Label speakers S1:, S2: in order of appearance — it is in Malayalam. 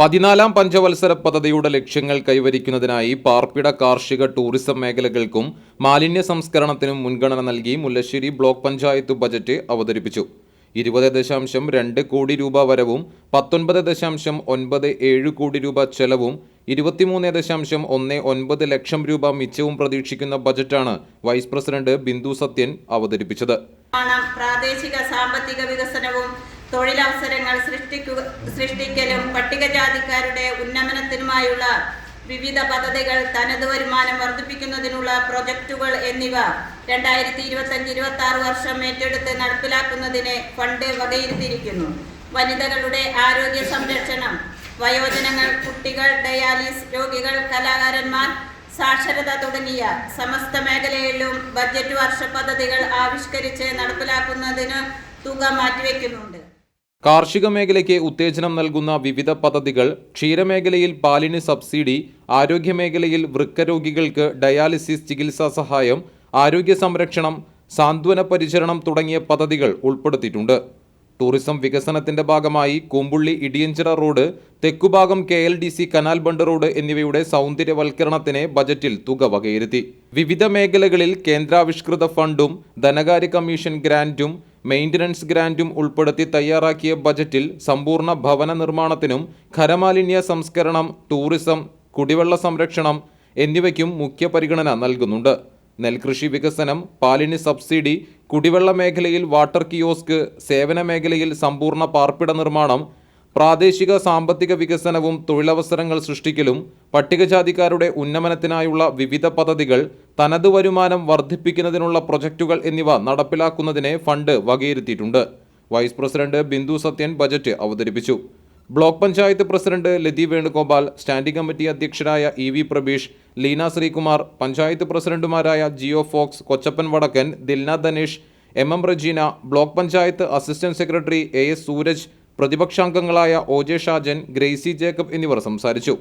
S1: പതിനാലാം പഞ്ചവത്സര പദ്ധതിയുടെ ലക്ഷ്യങ്ങൾ കൈവരിക്കുന്നതിനായി പാർപ്പിട കാർഷിക ടൂറിസം മേഖലകൾക്കും മാലിന്യ സംസ്കരണത്തിനും മുൻഗണന നൽകി മുല്ലശ്ശേരി ബ്ലോക്ക് പഞ്ചായത്ത് ബജറ്റ് അവതരിപ്പിച്ചു. ഇരുപത് ദശാംശം രണ്ട് കോടി രൂപ വരവും പത്തൊൻപത് ദശാംശം ഒൻപത് ഏഴ് കോടി രൂപ ചെലവും ഇരുപത്തിമൂന്ന് ദശാംശം ഒന്ന് ഒൻപത് ലക്ഷം രൂപ മിച്ചവും പ്രതീക്ഷിക്കുന്ന ബജറ്റാണ് വൈസ് പ്രസിഡന്റ് ബിന്ദു സത്യൻ അവതരിപ്പിച്ചത്.
S2: പ്രാദേശിക സാമ്പത്തിക വികസനവും തൊഴിലവസരങ്ങൾ സൃഷ്ടിക്കുക സൃഷ്ടിക്കലും പട്ടികജാതിക്കാരുടെ ഉന്നമനത്തിനുമായുള്ള വിവിധ പദ്ധതികൾ തനത് വരുമാനം വർദ്ധിപ്പിക്കുന്നതിനുള്ള പ്രൊജക്റ്റുകൾ എന്നിവ രണ്ടായിരത്തി ഇരുപത്തഞ്ച് ഇരുപത്തി ആറ് വർഷം ഏറ്റെടുത്ത് നടപ്പിലാക്കുന്നതിന് ഫണ്ട് വകയിരുത്തിയിരിക്കുന്നു. വനിതകളുടെ ആരോഗ്യ സംരക്ഷണം വയോജനങ്ങൾ കുട്ടികൾ ഡയാലിസ് രോഗികൾ കലാകാരന്മാർ സാക്ഷരത തുടങ്ങിയ സമസ്ത മേഖലയിലും ബജറ്റ് വർഷ പദ്ധതികൾ ആവിഷ്കരിച്ച് നടപ്പിലാക്കുന്നതിന് തുക മാറ്റിവെക്കുന്നുണ്ട്.
S1: കാർഷിക മേഖലയ്ക്ക് ഉത്തേജനം നൽകുന്ന വിവിധ പദ്ധതികൾ ക്ഷീരമേഖലയിൽ പാലിന് സബ്സിഡി ആരോഗ്യമേഖലയിൽ വൃക്കരോഗികൾക്ക് ഡയാലിസിസ് ചികിത്സാ സഹായം ആരോഗ്യ സംരക്ഷണം സാന്ത്വന പരിചരണം തുടങ്ങിയ പദ്ധതികൾ ഉൾപ്പെടുത്തിയിട്ടുണ്ട്. ടൂറിസം വികസനത്തിന്റെ ഭാഗമായി കൂമ്പുള്ളി Idiyanchira road തെക്കുഭാഗം K L D C canal bund road എന്നിവയുടെ സൗന്ദര്യവൽക്കരണത്തിന് ബജറ്റിൽ തുക വകയിരുത്തി. വിവിധ മേഖലകളിൽ കേന്ദ്രാവിഷ്കൃത ഫണ്ടും ധനകാര്യ കമ്മീഷൻ ഗ്രാന്റും മെയിന്റനൻസ് ഗ്രാന്റും ഉൾപ്പെടുത്തി തയ്യാറാക്കിയ ബജറ്റിൽ സമ്പൂർണ ഭവന നിർമ്മാണത്തിനും ഖരമാലിന്യ സംസ്കരണം ടൂറിസം കുടിവെള്ള സംരക്ഷണം എന്നിവയ്ക്കും മുഖ്യ പരിഗണന നൽകുന്നുണ്ട്. നെൽകൃഷി വികസനം പാലിന് സബ്സിഡി കുടിവെള്ള മേഖലയിൽ വാട്ടർ കിയോസ്ക് സേവന മേഖലയിൽ സമ്പൂർണ പാർപ്പിട നിർമ്മാണം പ്രാദേശിക സാമ്പത്തിക വികസനവും തൊഴിലവസരങ്ങൾ സൃഷ്ടിക്കലും പട്ടികജാതിക്കാരുടെ ഉന്നമനത്തിനായുള്ള വിവിധ പദ്ധതികൾ തനത് വരുമാനം വർദ്ധിപ്പിക്കുന്നതിനുള്ള പ്രൊജക്റ്റുകൾ എന്നിവ നടപ്പിലാക്കുന്നതിനെ fund വകയിരുത്തിയിട്ടുണ്ട്. Vice president Bindu Sathyan budget അവതരിപ്പിച്ചു. Block panchayat president Lathi Venugopal standing committee അധ്യക്ഷരായ E V Prabeesh Leena Sreekumar panchayat പ്രസിഡന്റുമാരായ Jio Fox Kochappan Vadakkan Dilna Dhanesh M M Rejina block panchayat assistant secretary A S Sooraj പ്രതിപക്ഷാംഗങ്ങളായ O J Shajan Gracy Jacob എന്നിവർ സംസാരിച്ചു.